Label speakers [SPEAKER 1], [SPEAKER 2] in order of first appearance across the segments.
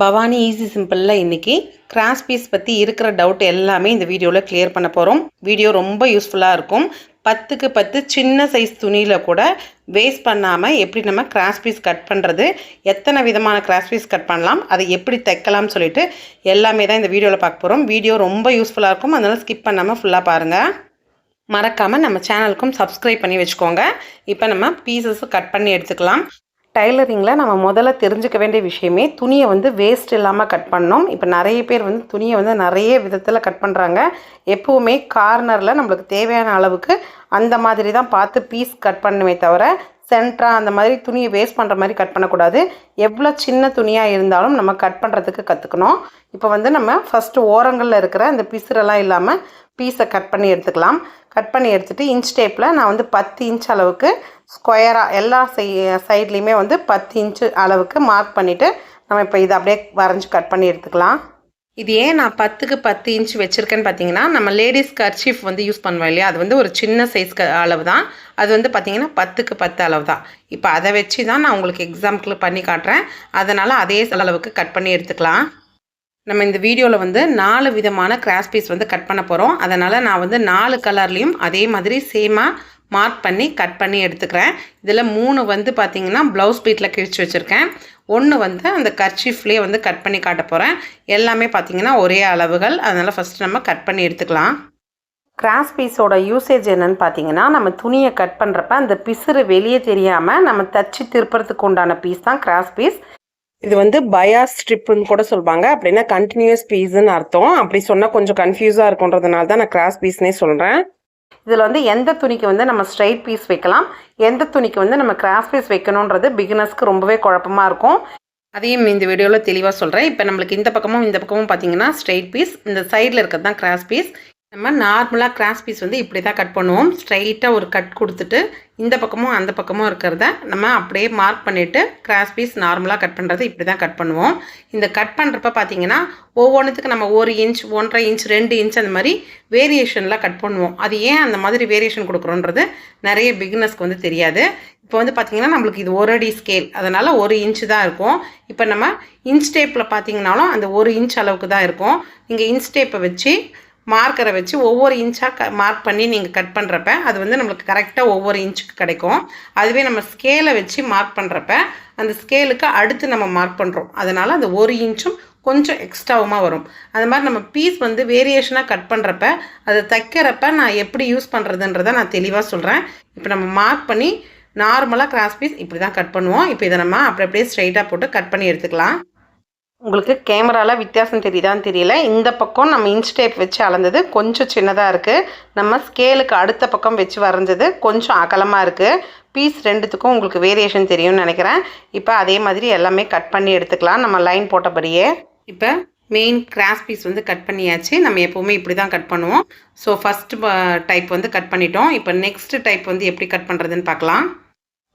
[SPEAKER 1] Bhavani easy சிம்பிளில் இன்றைக்கி cross piece பற்றி இருக்கிற டவுட் எல்லாமே இந்த வீடியோவில் கிளியர் பண்ண போகிறோம் வீடியோ ரொம்ப யூஸ்ஃபுல்லாக இருக்கும். பத்துக்கு பத்து சின்ன சைஸ் துணியில் கூட வேஸ்ட் பண்ணாமல் எப்படி நம்ம கிராஸ் பீஸ் கட் பண்ணுறது எத்தனை விதமான கிராஸ் பீஸ் கட் பண்ணலாம் அதை எப்படி தைக்கலாம்னு சொல்லிட்டு எல்லாமே தான் இந்த வீடியோவில் பார்க்க போகிறோம் வீடியோ ரொம்ப யூஸ்ஃபுல்லாக இருக்கும். அதனால் ஸ்கிப் பண்ணாமல் ஃபுல்லாக பாருங்கள் மறக்காமல் நம்ம சேனலுக்கும் சப்ஸ்கிரைப் பண்ணி வச்சுக்கோங்க. இப்போ நம்ம பீசஸ் கட் பண்ணி எடுத்துக்கலாம். டைலரிங்கில் நம்ம முதல்ல தெரிஞ்சுக்க வேண்டிய விஷயமே துணியை வந்து வேஸ்ட் இல்லாமல் கட் பண்ணோம் இப்போ நிறைய பேர் வந்து துணியை வந்து நிறைய விதத்தில் கட் பண்ணுறாங்க எப்போவுமே கார்னரில் நம்மளுக்கு தேவையான அளவுக்கு அந்த மாதிரி தான் பார்த்து பீஸ் கட் பண்ணுமே தவிர சென்ட்ரா அந்த மாதிரி துணியை வேஸ்ட் பண்ணுற மாதிரி கட் பண்ணக்கூடாது. எவ்வளோ சின்ன துணியாக இருந்தாலும் நம்ம கட் பண்ணுறதுக்கு கற்றுக்கணும் இப்போ வந்து நம்ம ஃபஸ்ட்டு ஓரங்களில் இருக்கிற அந்த பிசுரெல்லாம் இல்லாமல் பீஸை கட் பண்ணி எடுத்துக்கலாம். கட் பண்ணி எடுத்துகிட்டு இன்ச் டேப்பில் நான் வந்து பத்து இன்ச் அளவுக்கு ஸ்கொயராக எல்லா சை சைட்லேயுமே வந்து பத்து இன்ச்சு அளவுக்கு மார்க் பண்ணிவிட்டு நம்ம இப்போ இதை அப்படியே வரைஞ்சி கட் பண்ணி எடுத்துக்கலாம். இது ஏன் நான் பத்துக்கு பத்து இன்ச் வச்சுருக்கேன்னு பார்த்தீங்கன்னா நம்ம லேடிஸ் கர்ச்சீஃப் வந்து யூஸ் பண்ணுவோம் இல்லையா? அது வந்து ஒரு சின்ன சைஸ் அளவு தான் அது வந்து பார்த்திங்கன்னா பத்துக்கு பத்து அளவு தான் இப்போ அதை வச்சு தான் நான் உங்களுக்கு எக்ஸாம்பிள் பண்ணி காட்டுறேன். அதனால் அதே அளவுக்கு கட் பண்ணி எடுத்துக்கலாம். நம்ம இந்த வீடியோவில் வந்து நாலு விதமான கிராஸ் பீஸ் வந்து கட் பண்ண போகிறோம் அதனால் நான் வந்து நாலு கலர்லேயும் அதே மாதிரி சேமாக மார்க் பண்ணி கட் பண்ணி எடுத்துக்கிறேன். இதில் மூணு வந்து பார்த்திங்கன்னா ப்ளவுஸ் பீட்டில் கிழிச்சு வச்சுருக்கேன். ஒன்று வந்து அந்த கர்ச்சீஃப்லேயே வந்து கட் பண்ணி காட்ட போகிறேன் எல்லாமே பார்த்திங்கன்னா ஒரே அளவுகள். அதனால் ஃபஸ்ட்டு நம்ம கட் பண்ணி எடுத்துக்கலாம். கிராஸ் பீஸோட யூசேஜ் என்னன்னு பார்த்தீங்கன்னா நம்ம துணியை கட் பண்ணுறப்ப அந்த பிசுறு வெளியே தெரியாமல் நம்ம தச்சு திருப்புறதுக்கு உண்டான பீஸ் தான் கிராஸ் பீஸ் இது வந்து பயா ஸ்ட்ரிப்புன்னு கூட சொல்லுவாங்க அப்படின்னா கண்டினியூஸ் பீஸ்ன்னு அர்த்தம். அப்படி சொன்னால் கொஞ்சம் கன்ஃபியூஸாக இருக்குன்றதுனால தான் நான் கிராஸ் பீஸ்னே சொல்கிறேன் இதில் வந்து எந்த துணிக்கு வந்து நம்ம ஸ்ட்ரைட் பீஸ் வைக்கலாம்? எந்த துணிக்கு வந்து நம்ம கிராஸ் பீஸ் வைக்கணுன்றது பிகினர்ஸ்க்கு ரொம்பவே குழப்பமாக இருக்கும். அதையும் இந்த வீடியோவில் தெளிவாக சொல்கிறேன் இப்போ நம்மளுக்கு இந்த பக்கமும் இந்த பக்கமும் பார்த்தீங்கன்னா ஸ்ட்ரைட் பீஸ் இந்த சைடில் இருக்கிறது தான் கிராஸ் பீஸ் நம்ம நார்மலாக கிராஸ் பீஸ் வந்து இப்படி தான் கட் பண்ணுவோம் ஸ்ட்ரைட்டாக ஒரு கட் கொடுத்துட்டு இந்த பக்கமும் அந்த பக்கமும் இருக்கிறத நம்ம அப்படியே மார்க் பண்ணிவிட்டு கிராஸ் பீஸ் நார்மலாக கட் பண்ணுறது இப்படி தான் கட் பண்ணுவோம். இந்த கட் பண்ணுறப்ப பார்த்தீங்கன்னா ஒவ்வொன்றுத்துக்கு நம்ம ஒரு இன்ச் ஒன்றரை இன்ச் ரெண்டு இன்ச் அந்த மாதிரி வேரியேஷனில் கட் பண்ணுவோம். அது ஏன் அந்த மாதிரி வேரியேஷன் கொடுக்குறோன்றது நிறைய பிகினஸ்க்கு வந்து தெரியாது. இப்போ வந்து பார்த்திங்கன்னா நம்மளுக்கு இது ஒரு அடி ஸ்கேல் அதனால் ஒரு இன்ச்சு தான் இருக்கும். இப்போ நம்ம இன்ச் டேப்பில் பார்த்தீங்கனாலும் அந்த ஒரு இன்ச் அளவுக்கு தான் இருக்கும். இங்கே இன்ச் டேப்பை வச்சு மார்க்கரை வச்சு ஒவ்வொரு இன்ச்சாக க மார்க் பண்ணி நீங்கள் கட் பண்ணுறப்ப அது வந்து நம்மளுக்கு கரெக்டாக ஒவ்வொரு இன்ச்சுக்கு கிடைக்கும். அதுவே நம்ம ஸ்கேலை வச்சு மார்க் பண்ணுறப்ப அந்த ஸ்கேலுக்கு அடுத்து நம்ம மார்க் பண்ணுறோம் அதனால் அந்த ஒரு இன்ச்சும் கொஞ்சம் எக்ஸ்ட்ராவுமாக வரும். அது மாதிரி நம்ம பீஸ் வந்து வேரியேஷனாக கட் பண்ணுறப்ப அதை தைக்கிறப்ப நான் எப்படி யூஸ் பண்ணுறதுன்றதை நான் தெளிவாக சொல்கிறேன் இப்போ நம்ம மார்க் பண்ணி நார்மலாக கிராஸ் பீஸ் இப்படி தான் கட் பண்ணுவோம். இப்போ இதை நம்ம அப்படி அப்படியே ஸ்ட்ரைட்டாக போட்டு கட் பண்ணி எடுத்துக்கலாம். உங்களுக்கு கேமராவில் வித்தியாசம் தெரியுதான்னு தெரியல. இந்த பக்கம் நம்ம இன்ச் டேப் வச்சு அளந்தது கொஞ்சம் சின்னதாக இருக்குது நம்ம ஸ்கேலுக்கு அடுத்த பக்கம் வச்சு வரைஞ்சது கொஞ்சம் அகலமாக இருக்குது பீஸ் ரெண்டுத்துக்கும் உங்களுக்கு வேரியேஷன் தெரியும்னு நினைக்கிறேன். இப்போ அதே மாதிரி எல்லாமே கட் பண்ணி எடுத்துக்கலாம். நம்ம லைன் போட்டபடியே. இப்போ மெயின் கிராஸ் பீஸ் வந்து கட் பண்ணியாச்சு. நம்ம எப்போவுமே இப்படி தான் கட் பண்ணுவோம் ஸோ ஃபஸ்ட்டு டைப் வந்து கட் பண்ணிட்டோம். இப்போ நெக்ஸ்ட் டைப் வந்து எப்படி கட் பண்ணுறதுன்னு பார்க்கலாம்.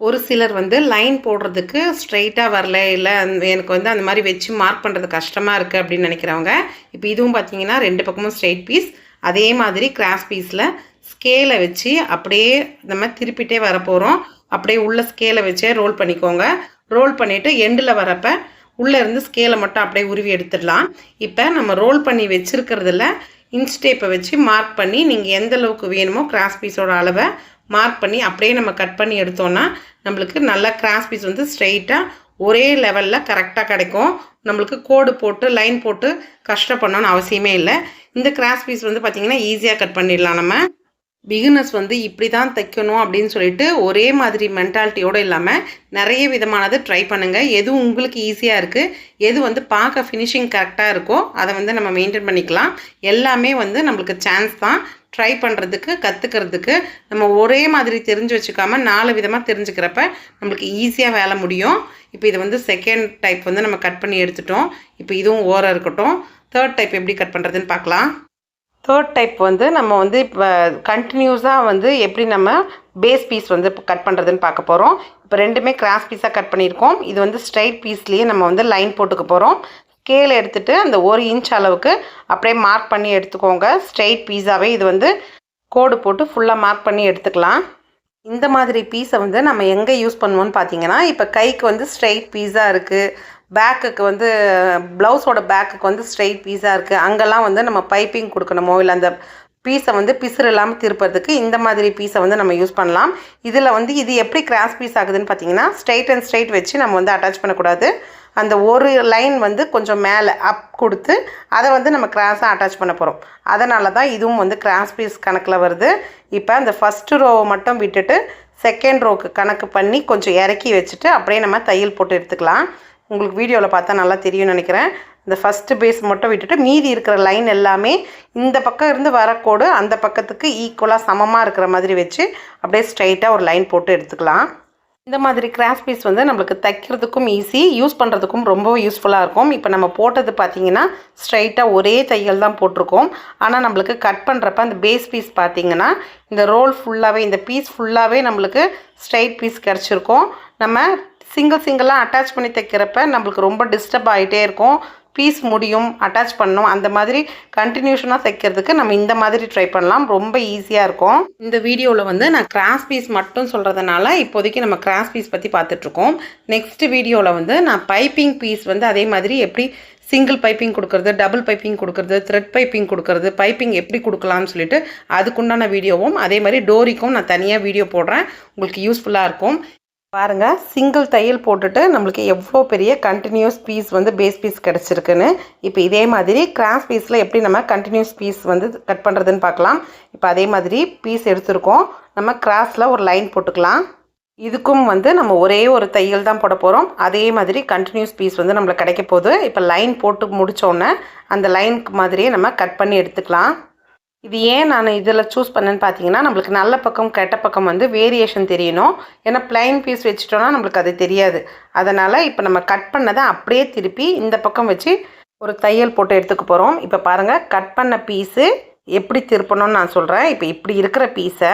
[SPEAKER 1] ஒரு சிலர் வந்து லைன் போடுறதுக்கு ஸ்ட்ரைட்டாக வரல இல்லை எனக்கு வந்து அந்த மாதிரி வச்சு மார்க் பண்ணுறது கஷ்டமாக இருக்குது அப்படின்னு நினைக்கிறவங்க இப்போ இதுவும் பார்த்தீங்கன்னா ரெண்டு பக்கமும் ஸ்ட்ரைட் பீஸ் அதே மாதிரி கிராஸ் பீஸில் ஸ்கேலை வச்சு அப்படியே நம்ம திருப்பிட்டே வரப்போகிறோம் அப்படியே உள்ள ஸ்கேலை வச்சே ரோல் பண்ணிக்கோங்க. ரோல் பண்ணிவிட்டு எண்டில் வரப்போ உள்ளே இருந்து ஸ்கேலை மட்டும் அப்படியே உருவி எடுத்துடலாம். இப்போ நம்ம ரோல் பண்ணி வச்சுருக்கிறதுல இன்ச் டேப்பை வச்சு மார்க் பண்ணி நீங்கள் எந்த அளவுக்கு வேணுமோ கிராஸ் பீஸோட அளவை மார்க் பண்ணி அப்படியே நம்ம கட் பண்ணி எடுத்தோன்னா நம்மளுக்கு நல்லா கிராஸ் பீஸ் வந்து ஸ்ட்ரெயிட்டாக ஒரே லெவலில் கரெக்டாக கிடைக்கும். நம்மளுக்கு கோடு போட்டு லைன் போட்டு கஷ்டப்படணும்னு அவசியமே இல்லை. இந்த கிராஸ் பீஸ் வந்து பார்த்திங்கன்னா ஈஸியாக கட் பண்ணிடலாம் நம்ம. பிகினர்ஸ் வந்து இப்படி தான் தைக்கணும் அப்படின்னு சொல்லிட்டு ஒரே மாதிரி மென்டாலிட்டியோடு இல்லாமல் நிறைய விதமானது ட்ரை பண்ணுங்கள் எது உங்களுக்கு ஈஸியாக இருக்குது எது வந்து பார்க்க ஃபினிஷிங் கரெக்டாக இருக்கோ அதை வந்து நம்ம மெயின்டைன் பண்ணிக்கலாம். எல்லாமே வந்து நம்மளுக்கு சான்ஸ் தான். ட்ரை பண்ணுறதுக்கு கற்றுக்கிறதுக்கு நம்ம ஒரே மாதிரி தெரிஞ்சு வச்சுக்காம நாலு விதமாக தெரிஞ்சுக்கிறப்ப நம்மளுக்கு ஈஸியாக வேலை முடியும். இப்போ இது வந்து செகண்ட் டைப் வந்து நம்ம கட் பண்ணி எடுத்துட்டோம். இப்போ இதுவும் ஓரம் இருக்கட்டும். தேர்ட் டைப் எப்படி கட் பண்ணுறதுன்னு பார்க்கலாம். தேர்ட் டைப் வந்து நம்ம வந்து இப்போ கண்டினியூஸாக வந்து எப்படி நம்ம பேஸ் பீஸ் வந்து கட் பண்ணுறதுன்னு பார்க்க போகிறோம் இப்போ ரெண்டுமே கிராஸ் பீஸாக கட் பண்ணியிருக்கோம். இது வந்து ஸ்ட்ரைட் பீஸ்லேயே நம்ம வந்து லைன் போட்டுக்க போகிறோம் ஸ்கேல் எடுத்துகிட்டு அந்த ஒரு இன்ச் அளவுக்கு அப்படியே மார்க் பண்ணி எடுத்துக்கோங்க. ஸ்ட்ரெயிட் பீஸாவே இது வந்து கோடு போட்டு ஃபுல்லாக மார்க் பண்ணி எடுத்துக்கலாம். இந்த மாதிரி பீஸை வந்து நம்ம எங்கே யூஸ் பண்ணுவோம்னு பார்த்தீங்கன்னா இப்போ கைக்கு வந்து ஸ்ட்ரெயிட் பீஸாக இருக்குது பேக்குக்கு வந்து ப்ளவுஸோட பேக்குக்கு வந்து ஸ்ட்ரெயிட் பீஸாக இருக்குது அங்கெல்லாம் வந்து நம்ம பைப்பிங் கொடுக்கணுமோ இல்லை அந்த பீஸை வந்து பிசுறு இல்லாமல் திருப்பறதுக்கு இந்த மாதிரி பீஸை வந்து நம்ம யூஸ் பண்ணலாம். இதில் வந்து இது எப்படி கிராஸ் பீஸ் ஆகுதுன்னு பார்த்தீங்கன்னா ஸ்ட்ரெயிட் அண்ட் ஸ்ட்ரெயிட் வச்சு நம்ம வந்து அட்டாச் பண்ணக்கூடாது. அந்த ஒரு லைன் வந்து கொஞ்சம் மேலே அப் கொடுத்து அதை வந்து நம்ம கிராஸாக அட்டாச் பண்ண போகிறோம் அதனால தான் இதுவும் வந்து கிராஸ் பீஸ் கணக்கில் வருது. இப்போ அந்த ஃபஸ்ட்டு ரோவை மட்டும் விட்டுட்டு செகண்ட் ரோவுக்கு கணக்கு பண்ணி கொஞ்சம் இறக்கி வச்சுட்டு அப்படியே நம்ம தையல் போட்டு எடுத்துக்கலாம். உங்களுக்கு வீடியோவில் பார்த்தா நல்லா தெரியும்னு நினைக்கிறேன். இந்த ஃபஸ்ட்டு பேஸ் மட்டும் விட்டுட்டு மீதி இருக்கிற லைன் எல்லாமே இந்த பக்கம் இருந்து வர கோடு அந்த பக்கத்துக்கு ஈக்குவலாக சமமாக இருக்கிற மாதிரி வச்சு அப்படியே ஸ்ட்ரைட்டாக ஒரு லைன் போட்டு எடுத்துக்கலாம். இந்த மாதிரி கிராஸ் பீஸ் வந்து நம்மளுக்கு தைக்கிறதுக்கும் ஈஸி யூஸ் பண்ணுறதுக்கும் ரொம்ப யூஸ்ஃபுல்லாக இருக்கும். இப்போ நம்ம போட்டது பார்த்தீங்கன்னா ஸ்ட்ரைட்டாக ஒரே தையல் தான் போட்டிருக்கோம். ஆனால் நம்மளுக்கு கட் பண்ணுறப்ப அந்த பேஸ் பீஸ் பார்த்திங்கன்னா இந்த ரோல் ஃபுல்லாகவே இந்த பீஸ் ஃபுல்லாகவே நம்மளுக்கு ஸ்ட்ரைட் பீஸ் கிடச்சிருக்கும். நம்ம சிங்கிள் சிங்கிளாக அட்டாச் பண்ணி தைக்கிறப்ப நம்மளுக்கு ரொம்ப டிஸ்டர்ப் ஆகிட்டே இருக்கும். பீஸ் முடியும் அட்டாச் பண்ணும் அந்த மாதிரி கண்டினியூஷனாக தைக்கிறதுக்கு நம்ம இந்த மாதிரி ட்ரை பண்ணலாம். ரொம்ப ஈஸியாக இருக்கும். இந்த வீடியோவில் வந்து நான் கிராஸ் பீஸ் மட்டும் சொல்கிறதுனால இப்போதைக்கு நம்ம கிராஸ் பீஸ் பற்றி பார்த்துட்ருக்கோம். நெக்ஸ்ட் வீடியோவில் வந்து நான் பைப்பிங் பீஸ் வந்து அதே மாதிரி எப்படி சிங்கிள் பைப்பிங் கொடுக்கறது டபுள் பைப்பிங் கொடுக்கறது த்ரெட் பைப்பிங் கொடுக்கறது பைப்பிங் எப்படி கொடுக்கலாம்னு சொல்லிட்டு அதுக்குண்டான வீடியோவும் அதே மாதிரி டோரிக்கும் நான் தனியாக வீடியோ போடுறேன். உங்களுக்கு யூஸ்ஃபுல்லாக இருக்கும். பாருங்கள் சிங்கிள் தையல் போட்டுட்டு நம்மளுக்கு எவ்வளோ பெரிய கண்டினியூஸ் பீஸ் வந்து பேஸ் பீஸ் கிடச்சிருக்குன்னு. இப்போ இதே மாதிரி கிராஸ் பீஸில் எப்படி நம்ம கண்டினியூஸ் பீஸ் வந்து கட் பண்ணுறதுன்னு பார்க்கலாம். இப்போ அதே மாதிரி பீஸ் எடுத்திருக்கோம். நம்ம கிராஸில் ஒரு லைன் போட்டுக்கலாம். இதுக்கும் வந்து நம்ம ஒரே ஒரு தையல் தான் போட போகிறோம் அதே மாதிரி கண்டினியூஸ் பீஸ் வந்து நம்மளுக்கு கிடைக்க போகுது. இப்போ லைன் போட்டு முடித்தோடனே அந்த லைனுக்கு மாதிரியே நம்ம கட் பண்ணி எடுத்துக்கலாம். இது ஏன் நான் இதில் சூஸ் பண்ணேன்னு பார்த்தீங்கன்னா நம்மளுக்கு நல்ல பக்கம் கெட்ட பக்கம் வந்து வேரியேஷன் தெரியணும். ஏன்னா பிளைன் பீஸ் வச்சுட்டோன்னா நம்மளுக்கு அது தெரியாது. அதனால் இப்போ நம்ம கட் பண்ணதை அப்படியே திருப்பி இந்த பக்கம் வச்சு ஒரு தையல் போட்டு எடுத்துக்க போகிறோம் இப்போ பாருங்கள் கட் பண்ண பீஸு எப்படி திருப்பணும்னு நான் சொல்கிறேன் இப்போ இப்படி இருக்கிற பீஸை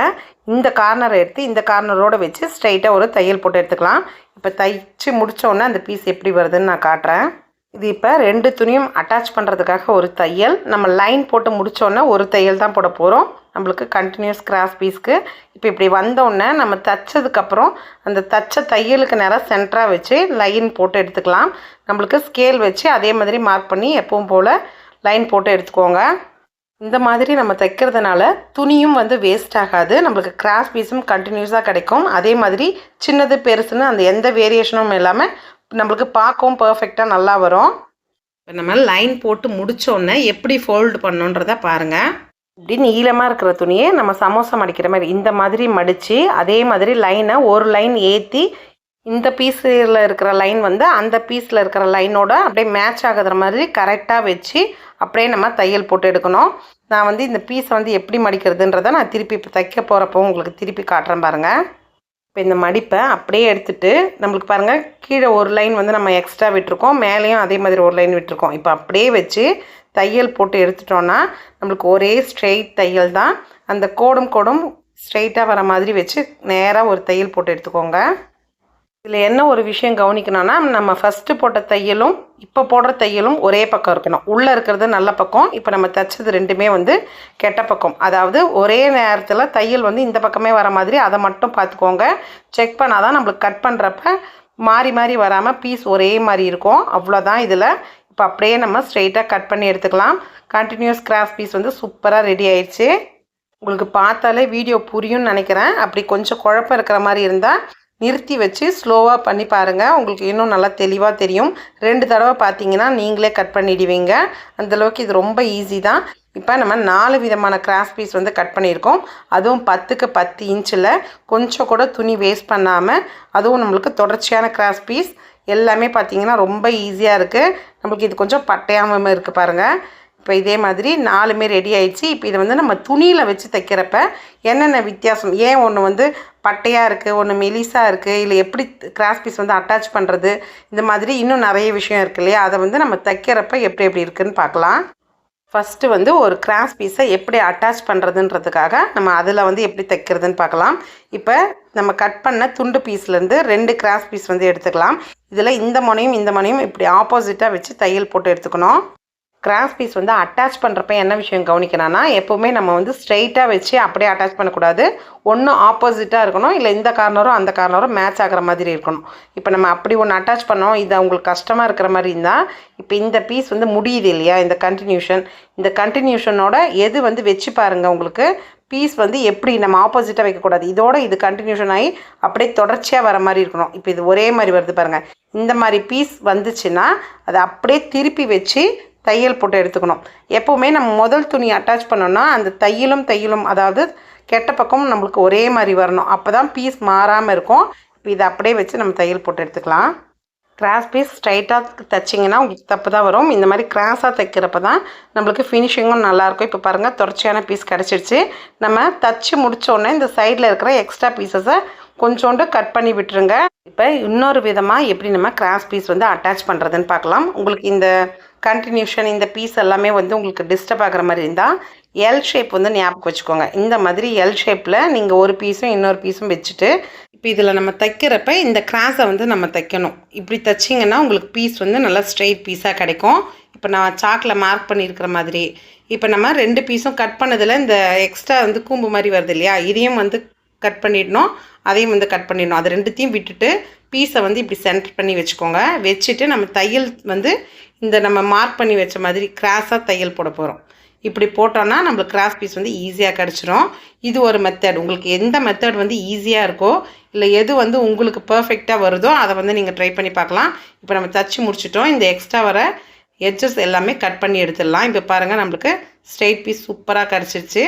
[SPEAKER 1] இந்த கார்னரை எடுத்து இந்த கார்னரோடு வச்சு ஸ்ட்ரைட்டாக ஒரு தையல் போட்டு எடுத்துக்கலாம். இப்போ தைச்சு முடித்தோடனே அந்த பீஸ் எப்படி வருதுன்னு நான் காட்டுறேன். இது இப்போ ரெண்டு துணியும் அட்டாச் பண்ணுறதுக்காக ஒரு தையல். நம்ம லைன் போட்டு முடித்தோன்னே ஒரு தையல் தான் போட போகிறோம் நம்மளுக்கு கண்டினியூஸ் கிராஸ் பீஸ்க்கு இப்போ இப்படி வந்தோடனே நம்ம தைச்சதுக்கப்புறம் அந்த தைச்ச தையலுக்கு நேராக சென்டராக வச்சு லைன் போட்டு எடுத்துக்கலாம். நம்மளுக்கு ஸ்கேல் வச்சு அதே மாதிரி மார்க் பண்ணி எப்பவும் போல் லைன் போட்டு எடுத்துக்கோங்க. இந்த மாதிரி நம்ம தைக்கிறதுனால துணியும் வந்து வேஸ்ட் ஆகாது. நம்மளுக்கு கிராஸ் பீஸும் கண்டினியூஸாக கிடைக்கும். அதே மாதிரி சின்னது பெருசுன்னு அந்த எந்த வேரியேஷனும் இல்லாமல் நம்மளுக்கு பார்க்கவும் பர்ஃபெக்டாக நல்லா வரும். இப்போ நம்ம லைன் போட்டு முடித்தோடனே எப்படி ஃபோல்டு பண்ணோன்றத பாருங்கள் இப்படி நீளமாக இருக்கிற துணியை நம்ம சமோசா மடிக்கிற மாதிரி இந்த மாதிரி மடித்து அதே மாதிரி லைனை ஒரு லைன் ஏற்றி இந்த பீஸில் இருக்கிற லைன் வந்து அந்த பீஸில் இருக்கிற லைனோட அப்படியே மேட்ச் ஆகுற மாதிரி கரெக்டாக வச்சு அப்படியே நம்ம தையல் போட்டு எடுக்கணும். நான் வந்து இந்த பீஸை வந்து எப்படி மடிக்கிறதுன்றதை நான் திருப்பி இப்போ தைக்க போகிறப்போ உங்களுக்கு திருப்பி காட்டுறேன் பாருங்கள் இப்போ இந்த மடிப்பை அப்படியே எடுத்துட்டு நம்மளுக்கு பாருங்கள் கீழே ஒரு லைன் வந்து நம்ம எக்ஸ்ட்ரா விட்டுருக்கோம். மேலேயும் அதே மாதிரி ஒரு லைன் விட்டுருக்கோம். இப்போ அப்படியே வச்சு தையல் போட்டு எடுத்துட்டோன்னா நம்மளுக்கு ஒரே ஸ்ட்ரெயிட் தையல் தான். அந்த கோடும் கோடும் ஸ்ட்ரெயிட்டாக வர மாதிரி வச்சு நேராக ஒரு தையல் போட்டு எடுத்துக்கோங்க. இதில் என்ன ஒரு விஷயம் கவனிக்கணும்னா நம்ம ஃபஸ்ட்டு போட்ட தையலும் இப்போ போடுற தையலும் ஒரே பக்கம் இருக்கணும். உள்ளே இருக்கிறது நல்ல பக்கம் இப்போ நம்ம தைச்சது ரெண்டுமே வந்து கெட்ட பக்கம். அதாவது ஒரே நேரத்தில் தையல் வந்து இந்த பக்கமே வர மாதிரி அதை மட்டும் பார்த்துக்கோங்க. செக் பண்ணால் தான் நம்மளுக்கு கட் பண்ணுறப்ப மாறி மாறி வராமல் பீஸ் ஒரே மாதிரி இருக்கும். அவ்வளோதான் இதில். இப்போ அப்படியே நம்ம ஸ்ட்ரெயிட்டாக கட் பண்ணி எடுத்துக்கலாம். கண்டினியூஸ் கிராஃப்ட் பீஸ் வந்து சூப்பராக ரெடி ஆயிடுச்சு. உங்களுக்கு பார்த்தாலே வீடியோ புரியும்னு நினைக்கிறேன். அப்படி கொஞ்சம் குழப்பம் இருக்கிற மாதிரி இருந்தால் நிறுத்தி வச்சு ஸ்லோவாக பண்ணி பாருங்கள் உங்களுக்கு இன்னும் நல்லா தெளிவாக தெரியும். ரெண்டு தடவை பார்த்தீங்கன்னா நீங்களே கட் பண்ணிடுவீங்க. அந்தளவுக்கு இது ரொம்ப ஈஸி தான். இப்போ நம்ம நாலு விதமான கிராஸ் பீஸ் வந்து கட் பண்ணியிருக்கோம். அதுவும் பத்துக்கு பத்து இன்ச்சில் கொஞ்சம் கூட துணி வேஸ்ட் பண்ணாமல் அதுவும் நம்மளுக்கு தொடர்ச்சியான கிராஸ் பீஸ் எல்லாமே பார்த்தீங்கன்னா ரொம்ப ஈஸியாக இருக்குது நம்மளுக்கு இது கொஞ்சம் பட்டையாமல் இருக்குது பாருங்கள் இப்போ இதே மாதிரி நாலுமே ரெடி ஆயிடுச்சு. இப்போ இதை வந்து நம்ம துணியில் வச்சு தைக்கிறப்ப என்னென்ன வித்தியாசம்? ஏன் ஒன்று வந்து பட்டையாக இருக்குது ஒன்று மெலிசாக இருக்குது இல்லை எப்படி கிராஸ் பீஸ் வந்து அட்டாச் பண்ணுறது இந்த மாதிரி இன்னும் நிறைய விஷயம் இருக்கு இல்லையா? அதை வந்து நம்ம தைக்கிறப்ப எப்படி எப்படி இருக்குதுன்னு பார்க்கலாம். ஃபஸ்ட்டு வந்து ஒரு கிராஸ் பீஸை எப்படி அட்டாச் பண்ணுறதுன்றதுக்காக நம்ம அதில் வந்து எப்படி தைக்கிறதுன்னு பார்க்கலாம். இப்போ நம்ம கட் பண்ண துண்டு பீஸ்லேருந்து ரெண்டு கிராஸ் பீஸ் வந்து எடுத்துக்கலாம். இதில் இந்த முனையும் இந்த முனையும் இப்படி ஆப்போசிட்டாக வச்சு தையல் போட்டு எடுத்துக்கணும். கிராஸ் பீஸ் வந்து அட்டாச் பண்ணுறப்ப என்ன விஷயம் கவனிக்கிறான்னா எப்போவுமே நம்ம வந்து ஸ்ட்ரைட்டாக வச்சு அப்படியே அட்டாச் பண்ணக்கூடாது. ஒன்று ஆப்போசிட்டாக இருக்கணும். இல்லை இந்த கார்னரும் அந்த கார்னரும் மேட்ச் ஆகிற மாதிரி இருக்கணும். இப்போ நம்ம அப்படி ஒன்று அட்டாச் பண்ணோம். இது அவங்களுக்கு கஷ்டமாக இருக்கிற மாதிரி இருந்தால் இப்போ இந்த பீஸ் வந்து முடியுது இல்லையா? இந்த கண்டினியூஷன் இந்த கண்டினியூஷனோட எது வந்து வச்சு பாருங்கள் உங்களுக்கு. பீஸ் வந்து எப்படி நம்ம ஆப்போசிட்டாக வைக்கக்கூடாது. இதோட இது கண்டினியூஷன் ஆகி அப்படியே தொடர்ச்சியாக வர மாதிரி இருக்கணும். இப்போ இது ஒரே மாதிரி வருது பாருங்கள் இந்த மாதிரி பீஸ் வந்துச்சுன்னா அதை அப்படியே திருப்பி வச்சு தையல் போட்டு எடுத்துக்கணும். எப்போவுமே நம்ம முதல் துணி அட்டாச் பண்ணோன்னா அந்த தையலும் தையலும் அதாவது கெட்ட பக்கமும் நம்மளுக்கு ஒரே மாதிரி வரணும். அப்போ தான் பீஸ் மாறாமல் இருக்கும். இப்போ இதை அப்படியே வச்சு நம்ம தையல் போட்டு எடுத்துக்கலாம். கிராஸ் பீஸ் ஸ்ட்ரைட்டாக தைச்சிங்கன்னா உங்களுக்கு தப்பு தான் வரும். இந்த மாதிரி கிராஸாக தைக்கிறப்ப தான் நம்மளுக்கு ஃபினிஷிங்கும் நல்லாயிருக்கும் இப்போ பாருங்கள் தொடர்ச்சியான பீஸ் கிடச்சிருச்சு. நம்ம தச்சு முடித்தோடனே இந்த சைடில் இருக்கிற எக்ஸ்ட்ரா பீசஸை கொஞ்சோண்டு கட் பண்ணி விட்டுருங்க. இப்போ இன்னொரு விதமாக எப்படி நம்ம கிராஸ் பீஸ் வந்து அட்டாச் பண்ணுறதுன்னு பார்க்கலாம். உங்களுக்கு இந்த கண்டினியூஷன் இந்த பீஸ் எல்லாமே வந்து உங்களுக்கு டிஸ்டர்ப் ஆகிற மாதிரி இருந்தால் எல் ஷேப் வந்து ஞாபகம் வச்சுக்கோங்க. இந்த மாதிரி எல் ஷேப்பில் நீங்கள் ஒரு பீஸும் இன்னொரு பீஸும் வச்சுட்டு இப்போ இதில் நம்ம தைக்கிறப்ப இந்த கிராஸை வந்து நம்ம தைக்கணும். இப்படி தைச்சிங்கன்னா உங்களுக்கு பீஸ் வந்து நல்லா ஸ்ட்ரெயிட் பீஸாக கிடைக்கும். இப்போ நான் சாக்கில் மார்க் பண்ணியிருக்கிற மாதிரி. இப்போ நம்ம ரெண்டு பீஸும் கட் பண்ணதில் இந்த எக்ஸ்ட்ரா வந்து கூம்பு மாதிரி வருது இல்லையா? இதையும் வந்து கட் பண்ணிடணும். அதையும் வந்து கட் பண்ணிடணும். அது ரெண்டுத்தையும் விட்டுட்டு பீஸை வந்து இப்படி சென்டர் பண்ணி வச்சுக்கோங்க. வச்சுட்டு நம்ம தையல் வந்து இந்த நம்ம மார்க் பண்ணி வச்ச மாதிரி கிராஸாக தையல் போட போகிறோம் இப்படி போட்டோன்னா நம்மளுக்கு கிராஸ் பீஸ் வந்து ஈஸியாக கிடச்சிரும். இது ஒரு மெத்தட் உங்களுக்கு எந்த மெத்தட் வந்து ஈஸியாக இருக்கோ இல்லை எது வந்து உங்களுக்கு பர்ஃபெக்டாக வருதோ அதை வந்து நீங்கள் ட்ரை பண்ணி பார்க்கலாம். இப்போ நம்ம தச்சு முடிச்சிட்டோம். இந்த எக்ஸ்ட்ரா வர எட்ஜஸ் எல்லாமே கட் பண்ணி எடுத்துடலாம். இப்போ பாருங்கள் நம்மளுக்கு ஸ்ட்ரெயிட் பீஸ் சூப்பராக கிடச்சிருச்சு.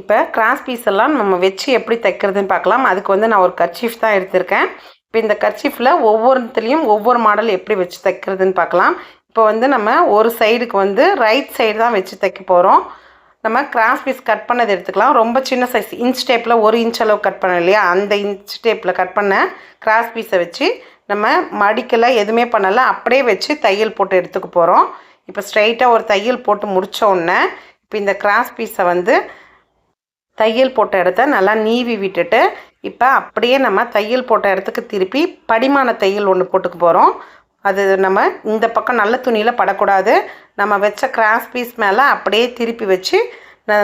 [SPEAKER 1] இப்போ கிராஸ் பீஸ் எல்லாம் நம்ம வச்சு எப்படி தைக்கிறதுன்னு பார்க்கலாம். அதுக்கு வந்து நான் ஒரு கர்ச்சீஃப் தான் எடுத்திருக்கேன். இப்போ இந்த கர்ச்சீஃபில் ஒவ்வொருத்துலேயும் ஒவ்வொரு மாடல் எப்படி வச்சு தைக்கிறதுன்னு பார்க்கலாம். இப்போ வந்து நம்ம ஒரு சைடுக்கு வந்து ரைட் சைடு தான் வச்சு தைக்க போகிறோம் நம்ம கிராஸ் பீஸ் கட் பண்ணது எடுத்துக்கலாம். ரொம்ப சின்ன சைஸ் இன்ச் டேப்பில் ஒரு இன்ச் அளவு கட் பண்ணோம் இல்லையா? அந்த இன்ச் டேப்பில் கட் பண்ண கிராஸ் பீஸை வச்சு நம்ம மடிக்கலை எதுவுமே பண்ணலை அப்படியே வச்சு தையல் போட்டு எடுத்துக்க போகிறோம் இப்போ ஸ்ட்ரைட்டாக ஒரு தையல் போட்டு முடித்த உடனே இப்போ இந்த கிராஸ் பீஸை வந்து தையல் போட்ட இடத்த நல்லா நீவி விட்டுட்டு இப்போ அப்படியே நம்ம தையல் போட்ட இடத்துக்கு திருப்பி படிமான தையல் ஒன்று போட்டுக்க போகிறோம் அது நம்ம இந்த பக்கம் நல்ல துணியில் படக்கூடாது. நம்ம வச்ச கிராஸ் பீஸ் மேலே அப்படியே திருப்பி வச்சு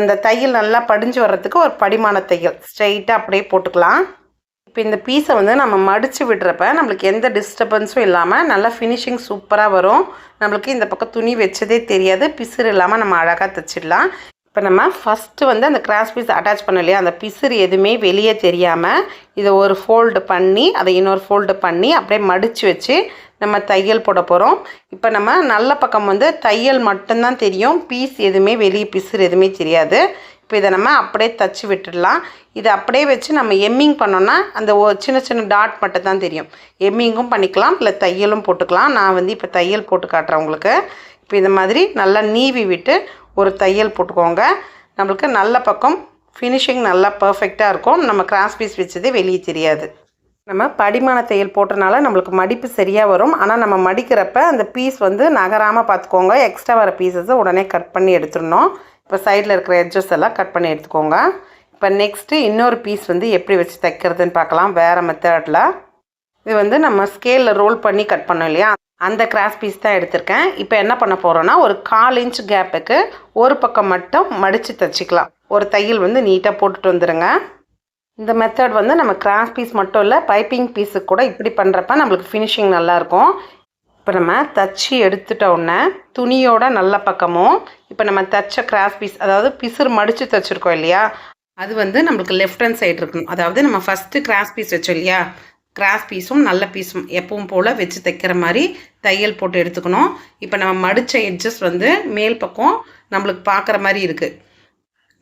[SPEAKER 1] அந்த தையல் நல்லா படிஞ்சு வர்றதுக்கு ஒரு படிமான தையல். ஸ்ட்ரைட்டாக அப்படியே போட்டுக்கலாம். இப்போ இந்த பீஸை வந்து நம்ம மடித்து விடுறப்ப நம்மளுக்கு எந்த டிஸ்டர்பன்ஸும் இல்லாமல் நல்லா ஃபினிஷிங் சூப்பராக வரும். நம்மளுக்கு இந்த பக்கம் துணி வச்சதே தெரியாது. பிசுறு இல்லாமல் நம்ம அழகாக தைச்சிடலாம். இப்போ நம்ம ஃபஸ்ட்டு வந்து அந்த கிராஸ் பீஸ் அட்டாச் பண்ண இல்லையா? அந்த பிசுறு எதுவுமே வெளியே தெரியாமல் இதை ஒரு ஃபோல்டு பண்ணி அதை இன்னொரு ஃபோல்டு பண்ணி அப்படியே மடித்து வச்சு நம்ம தையல் போட போகிறோம் இப்போ நம்ம நல்ல பக்கம் வந்து தையல் மட்டும்தான் தெரியும். பீஸ் எதுவுமே வெளியே பிசுறு எதுவுமே தெரியாது. இப்போ இதை நம்ம அப்படியே தச்சு விட்டுடலாம். இதை அப்படியே வச்சு நம்ம எம்மிங் பண்ணோன்னா அந்த ஓ சின்ன சின்ன டாட் மட்டும் தான் தெரியும். எம்மிங்கும் பண்ணிக்கலாம் இல்லை தையலும் போட்டுக்கலாம். நான் வந்து இப்போ தையல் போட்டு காட்டுறேன் உங்களுக்கு. இப்போ இந்த மாதிரி நல்லா நீவி விட்டு ஒரு தையல் போட்டுக்கோங்க. நம்மளுக்கு நல்ல பக்கம் ஃபினிஷிங் நல்லா பர்ஃபெக்டாக இருக்கும். நம்ம கிராஸ் பீஸ் வச்சதே வெளியே தெரியாது. நம்ம படிமான தையல் போட்டனால நம்மளுக்கு மடிப்பு சரியாக வரும். ஆனால் நம்ம மடிக்கிறப்ப அந்த பீஸ் வந்து நகராமல் பார்த்துக்கோங்க. எக்ஸ்ட்ரா வர பீசஸை உடனே கட் பண்ணி எடுத்துடணும். இப்போ சைடில் இருக்கிற எட்ஜஸ் எல்லாம் கட் பண்ணி எடுத்துக்கோங்க. இப்போ நெக்ஸ்ட்டு இன்னொரு பீஸ் வந்து எப்படி வச்சு தைக்கிறதுன்னு பார்க்கலாம். வேறு மெத்தடில் இது வந்து நம்ம ஸ்கேலில் ரோல் பண்ணி கட் பண்ணோம் இல்லையா? அந்த கிராஸ் பீஸ் தான் எடுத்திருக்கேன். இப்போ என்ன பண்ண போகிறோன்னா ஒரு கால் இன்ச் கேப்புக்கு ஒரு பக்கம் மட்டும் மடித்து தைச்சிக்கலாம். ஒரு தையல் வந்து நீட்டாக போட்டுட்டு வந்துடுங்க இந்த மெத்தட் வந்து நம்ம கிராஸ் பீஸ் மட்டும் இல்லை பைப்பிங் பீஸுக்கு கூட இப்படி பண்ணுறப்ப நம்மளுக்கு ஃபினிஷிங் நல்லாயிருக்கும் இப்போ நம்ம தச்சு எடுத்துட்டோன்னே துணியோட நல்ல பக்கமும் இப்போ நம்ம தச்ச கிராஸ் பீஸ் அதாவது பிசுறு மடித்து தைச்சிருக்கோம் இல்லையா? அது வந்து நம்மளுக்கு லெஃப்ட் ஹேண்ட் சைடு இருக்கணும். அதாவது நம்ம ஃபஸ்ட்டு கிராஸ் பீஸ் வச்சோம் இல்லையா? கிராஸ் பீஸும் நல்ல பீஸும் எப்பவும் போல் வச்சு தைக்கிற மாதிரி தையல் போட்டு எடுத்துக்கணும். இப்போ நம்ம மடித்த எட்ஜஸ் வந்து மேல் பக்கம் நம்மளுக்கு பார்க்குற மாதிரி இருக்குது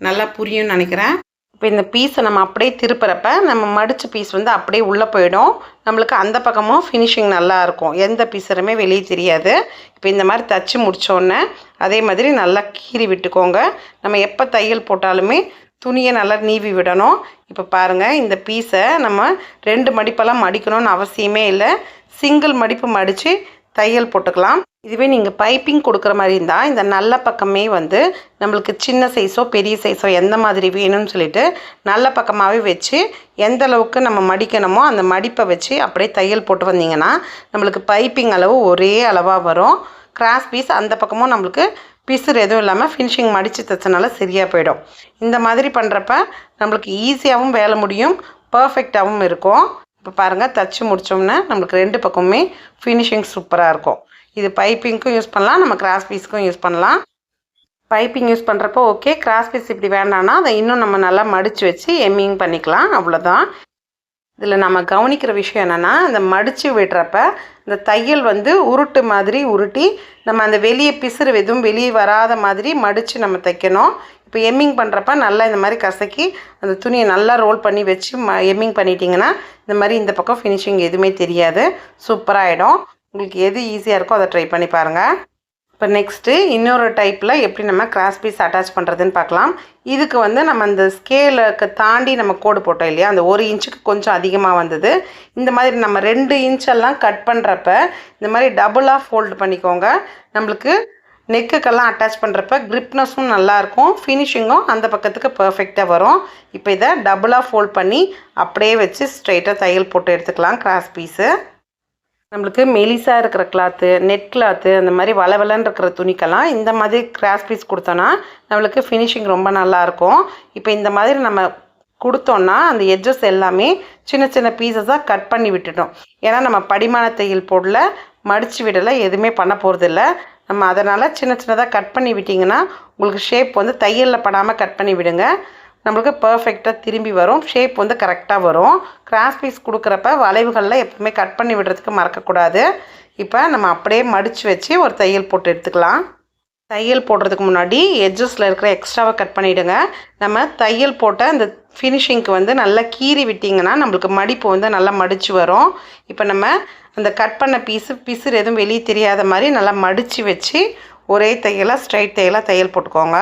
[SPEAKER 1] நல்லா புரியும்னு நினைக்கிறேன். இப்போ இந்த பீஸை நம்ம அப்படியே திருப்புறப்ப நம்ம மடித்த பீஸ் வந்து அப்படியே உள்ளே போயிடும். நம்மளுக்கு அந்த பக்கமும் ஃபினிஷிங் நல்லாயிருக்கும் எந்த பீஸருமே வெளியே தெரியாது. இப்போ இந்த மாதிரி தச்சு முடித்தோடனே அதே மாதிரி நல்லா கீறி விட்டுக்கோங்க. நம்ம எப்போ தையல் போட்டாலுமே துணியை நல்லா நீவி விடணும். இப்போ பாருங்கள் இந்த பீஸை நம்ம ரெண்டு மடிப்பெல்லாம் மடிக்கணும்னு அவசியமே இல்லை. சிங்கிள் மடிப்பு மடித்து தையல் போட்டுக்கலாம். இதுவே நீங்கள் பைப்பிங் கொடுக்குற மாதிரி இருந்தால் இந்த நல்ல பக்கமே வந்து நம்மளுக்கு சின்ன சைஸோ பெரிய சைஸோ எந்த மாதிரி வேணும்னு சொல்லிட்டு நல்ல பக்கமாகவே வச்சு எந்த அளவுக்கு நம்ம மடிக்கணுமோ அந்த மடிப்பை வச்சு அப்படியே தையல் போட்டு வந்தீங்கன்னா நம்மளுக்கு பைப்பிங் அளவு ஒரே அளவாக வரும். கிராஸ் பீஸ் அந்த பக்கமும் நம்மளுக்கு பிசுறு எதுவும் இல்லாமல் ஃபினிஷிங் மடித்து தைச்சனால சரியாக போயிடும். இந்த மாதிரி பண்ணுறப்ப நம்மளுக்கு ஈஸியாகவும் வேலை முடியும் பர்ஃபெக்டாகவும் இருக்கும். இப்போ பாருங்கள் தச்சு முடித்தோம்னா நம்மளுக்கு ரெண்டு பக்கமுமே ஃபினிஷிங் சூப்பராக இருக்கும். இது பைப்பிங்க்கும் யூஸ் பண்ணலாம் நம்ம கிராஸ் பீஸ்க்கும் யூஸ் பண்ணலாம். பைப்பிங் யூஸ் பண்ணுறப்போ ஓகே கிராஸ் பீஸ் இப்படி வேண்டாம்னா அதை இன்னும் நம்ம நல்லா மடித்து வச்சு எம்மிங் பண்ணிக்கலாம் அவ்வளோதான் இதில் நம்ம கவனிக்கிற விஷயம் என்னென்னா அந்த மடித்து விடுறப்ப இந்த தையல் வந்து உருட்டு மாதிரி உருட்டி நம்ம அந்த வெளியே பிசுறு எதுவும் வெளியே வராத மாதிரி மடித்து நம்ம தைக்கணும். இப்போ எம்மிங் பண்ணுறப்ப நல்லா இந்த மாதிரி கசக்கி அந்த துணியை நல்லா ரோல் பண்ணி வச்சு ம எம்மிங் பண்ணிட்டீங்கன்னா இந்த மாதிரி இந்த பக்கம் ஃபினிஷிங் எதுவுமே தெரியாது. சூப்பராகிடும் உங்களுக்கு எது ஈஸியாக இருக்கோ அதை ட்ரை பண்ணி பாருங்கள் இப்போ நெக்ஸ்ட்டு இன்னொரு டைப்பில் எப்படி நம்ம கிராஸ் பீஸ் அட்டாச் பண்ணுறதுன்னு பார்க்கலாம். இதுக்கு வந்து நம்ம அந்த ஸ்கேலுக்கு தாண்டி நம்ம கோடு போட்டோம் இல்லையா? அந்த ஒரு இன்ச்சுக்கு கொஞ்சம் அதிகமாக வந்தது. இந்த மாதிரி நம்ம ரெண்டு இன்ச்செல்லாம் கட் பண்ணுறப்ப இந்த மாதிரி டபுளாக ஃபோல்டு பண்ணிக்கோங்க. நம்மளுக்கு நெக்குக்கெல்லாம் அட்டாச் பண்ணுறப்ப கிரிப்னஸும் நல்லாயிருக்கும் ஃபினிஷிங்கும் அந்த பக்கத்துக்கு பர்ஃபெக்டாக வரும். இப்போ இதை டபுளாக ஃபோல்ட் பண்ணி அப்படியே வச்சு ஸ்ட்ரைட்டாக தையல் போட்டு எடுத்துக்கலாம் கிராஸ் பீஸு நம்மளுக்கு மெலிசாக இருக்கிற கிளாத்து நெட் கிளாத்து அந்த மாதிரி வளவலன்னு இருக்கிற துணிக்கெல்லாம் இந்த மாதிரி கிராஸ் பீஸ் கொடுத்தோன்னா நம்மளுக்கு ஃபினிஷிங் ரொம்ப நல்லாயிருக்கும். இப்போ இந்த மாதிரி நம்ம கொடுத்தோன்னா அந்த எட்ஜஸ் எல்லாமே சின்ன சின்ன பீசஸாக கட் பண்ணி விட்டுட்டோம். ஏன்னா நம்ம படிமான தையல் போடல மடித்து விடலை எதுவுமே பண்ண போகிறதில்ல நம்ம அதனால் சின்ன சின்னதாக கட் பண்ணி விட்டிங்கன்னா உங்களுக்கு ஷேப் வந்து தையலில் படாமல் கட் பண்ணி விடுங்க. நம்மளுக்கு பர்ஃபெக்டாக திரும்பி வரும். ஷேப் வந்து கரெக்டாக வரும். கிராஸ் பீஸ் கொடுக்குறப்ப வளைவுகளில் எப்பவுமே கட் பண்ணி விடுறதுக்கு மறக்கக்கூடாது. இப்போ நம்ம அப்படியே மடித்து வச்சு ஒரு தையல் போட்டு எடுத்துக்கலாம். தையல் போடுறதுக்கு முன்னாடி எட்ஜஸில் இருக்கிற எக்ஸ்ட்ராவை கட் பண்ணிவிடுங்க நம்ம தையல் போட்ட அந்த ஃபினிஷிங்க்கு வந்து நல்லா கீறி விட்டிங்கன்னா நம்மளுக்கு மடிப்பு வந்து நல்லா மடித்து வரும். இப்போ நம்ம அந்த கட் பண்ண பீஸு பிசுறு எதுவும் வெளியே தெரியாத மாதிரி நல்லா மடித்து வச்சு ஒரே தையலாக ஸ்ட்ரைட் தையலாக தையல் போட்டுக்கோங்க.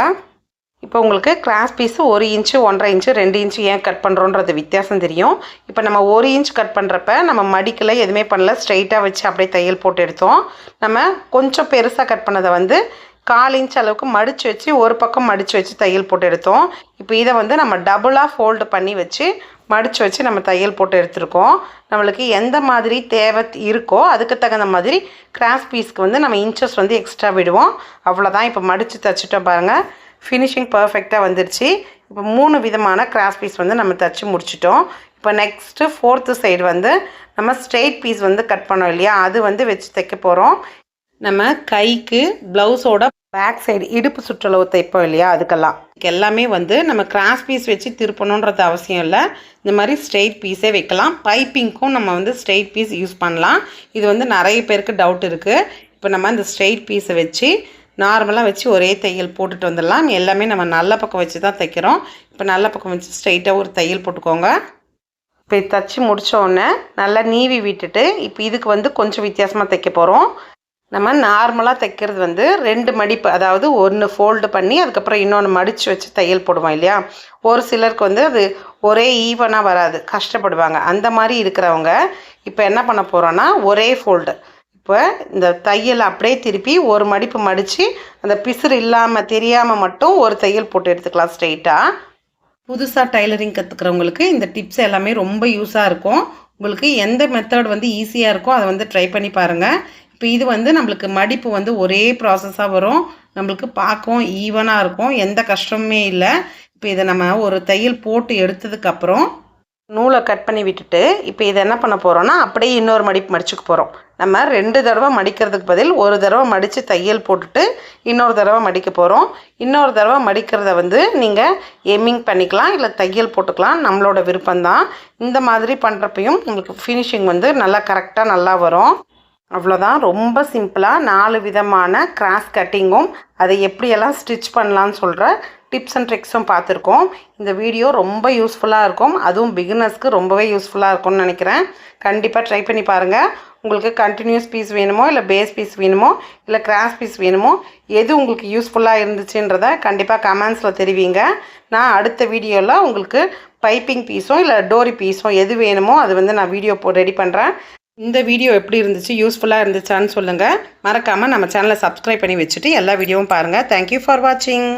[SPEAKER 1] இப்போ உங்களுக்கு கிராஸ் பீஸு ஒரு இன்ச்சு ஒன்றரை இன்ச்சு ரெண்டு இன்ச்சு ஏன் கட் பண்ணுறோன்றது வித்தியாசம் தெரியும். இப்போ நம்ம ஒரு இன்ச் கட் பண்ணுறப்ப நம்ம மடிக்கல எதுவுமே பண்ணல ஸ்ட்ரைட்டாக வச்சு அப்படியே தையல் போட்டு எடுத்தோம். நம்ம கொஞ்சம் பெருசாக கட் பண்ணதை வந்து கால் இன்ச் அளவுக்கு மடித்து வச்சு ஒரு பக்கம் மடித்து வச்சு தையல் போட்டு எடுத்தோம். இப்போ இதை வந்து நம்ம டபுளாக ஃபோல்டு பண்ணி வச்சு மடித்து வச்சு நம்ம தையல் போட்டு எடுத்திருக்கோம். நம்மளுக்கு எந்த மாதிரி தேவை இருக்கோ அதுக்கு தகுந்த மாதிரி கிராஸ் பீஸ்க்கு வந்து நம்ம இன்ச்சஸ் வந்து எக்ஸ்ட்ரா விடுவோம். அவ்வளோதான் இப்போ மடித்து தைச்சிட்டோம் பாருங்கள் ஃபினிஷிங் பர்ஃபெக்டாக வந்துருச்சு. இப்போ மூணு விதமான கிராஸ் பீஸ் வந்து நம்ம தைச்சி முடிச்சிட்டோம். இப்போ நெக்ஸ்ட்டு ஃபோர்த்து சைடு வந்து நம்ம ஸ்ட்ரெயிட் பீஸ் வந்து கட் பண்ணோம் இல்லையா? அது வந்து வச்சு தைக்க போகிறோம் நம்ம கைக்கு ப்ளவுஸோட பேக் சைடு இடுப்பு சுற்றளவு தைப்போம் இல்லையா? அதுக்கெல்லாம். எல்லாமே வந்து நம்ம கிராஸ் பீஸ் வச்சு திருப்பணுன்றது அவசியம் இல்லை. இந்த மாதிரி ஸ்ட்ரெயிட் பீஸே வைக்கலாம். பைப்பிங்க்கும் நம்ம வந்து ஸ்ட்ரெயிட் பீஸ் யூஸ் பண்ணலாம். இது வந்து நிறைய பேருக்கு டவுட் இருக்குது இப்போ நம்ம அந்த ஸ்ட்ரெயிட் பீஸை வச்சு நார்மலாக வச்சு ஒரே தையல் போட்டுட்டு வந்துடலாம். எல்லாமே நம்ம நல்ல பக்கம் வச்சு தான் தைக்கிறோம். இப்போ நல்ல பக்கம் வச்சு ஸ்ட்ரைட்டாக ஒரு தையல் போட்டுக்கோங்க. இப்போ தைச்சி முடித்தோடனே நல்லா நீவி விட்டுட்டு இப்போ இதுக்கு வந்து கொஞ்சம் வித்தியாசமாக தைக்க போகிறோம் நம்ம நார்மலாக தைக்கிறது வந்து ரெண்டு மடிப்பு அதாவது ஒன்று ஃபோல்டு பண்ணி அதுக்கப்புறம் இன்னொன்று மடித்து வச்சு தையல் போடுவோம் இல்லையா? ஒரு சிலருக்கு வந்து அது ஒரே ஈவனாக வராது. கஷ்டப்படுவாங்க. அந்த மாதிரி இருக்கிறவங்க இப்போ என்ன பண்ண போகிறோன்னா ஒரே ஃபோல்டு இப்போ இந்த தையல் அப்படியே திருப்பி ஒரு மடிப்பு மடித்து அந்த பிசுறு இல்லாமல் தெரியாமல் மட்டும் ஒரு தையல் போட்டு எடுத்துக்கலாம் ஸ்ட்ரெயிட்டாக புதுசாக டைலரிங் கற்றுக்கிறவங்களுக்கு இந்த டிப்ஸ் எல்லாமே ரொம்ப யூஸாக இருக்கும். உங்களுக்கு எந்த மெத்தட் வந்து ஈஸியாக இருக்கோ அதை வந்து ட்ரை பண்ணி பாருங்கள் இப்போ இது வந்து நம்மளுக்கு மடிப்பு வந்து ஒரே ப்ராசஸாக வரும். நம்மளுக்கு பார்க்கவும் ஈவனாக இருக்கும். எந்த கஷ்டமுமே இல்லை. இப்போ இதை நம்ம ஒரு தையல் போட்டு எடுத்ததுக்கப்புறம் நூலை கட் பண்ணி விட்டுட்டு இப்போ இதை என்ன பண்ண போகிறோன்னா அப்படியே இன்னொரு மடிப்பு மடிச்சுக்க போகிறோம் நம்ம ரெண்டு தடவை மடிக்கிறதுக்கு பதில் ஒரு தடவை மடித்து தையல் போட்டுட்டு இன்னொரு தடவை மடிக்க போகிறோம் இன்னொரு தடவை மடிக்கிறத வந்து நீங்கள் எம்மிங் பண்ணிக்கலாம் இல்லை தையல் போட்டுக்கலாம். நம்மளோட விருப்பம்தான். இந்த மாதிரி பண்ணுறப்பையும் உங்களுக்கு ஃபினிஷிங் வந்து நல்லா கரெக்டாக நல்லா வரும். அவ்வளோதான் ரொம்ப சிம்பிளாக நாலு விதமான கிராஸ் கட்டிங்கும் அதை எப்படியெல்லாம் ஸ்டிச் பண்ணலான்னு சொல்கிற டிப்ஸ் அண்ட் ட்ரிக்ஸும் பார்த்துருக்கோம். இந்த வீடியோ ரொம்ப யூஸ்ஃபுல்லாக இருக்கும். அதுவும் பிகினர்ஸ்க்கு ரொம்பவே யூஸ்ஃபுல்லாக இருக்கும்னு நினைக்கிறேன். கண்டிப்பாக ட்ரை பண்ணி பாருங்கள் உங்களுக்கு கண்டினியூஸ் பீஸ் வேணுமோ இல்லை பேஸ் பீஸ் வேணுமோ இல்லை கிராஸ் பீஸ் வேணுமோ எது உங்களுக்கு யூஸ்ஃபுல்லாக இருந்துச்சுன்றத கண்டிப்பாக கமெண்ட்ஸில் தெரிவிங்க. நான் அடுத்த வீடியோவில் உங்களுக்கு பைப்பிங் பீஸும் இல்லை டோரி பீஸும் எது வேணுமோ அது வந்து நான் வீடியோ போ ரெடி பண்ணுறேன் இந்த வீடியோ எப்படி இருந்துச்சு யூஸ்ஃபுல்லாக இருந்துச்சான்னு சொல்லுங்கள் மறக்காமல் நம்ம சேனலை சப்ஸ்கிரைப் பண்ணி வச்சுட்டு எல்லா வீடியோவும் பாருங்கள் தேங்க்யூ ஃபார் வாட்சிங்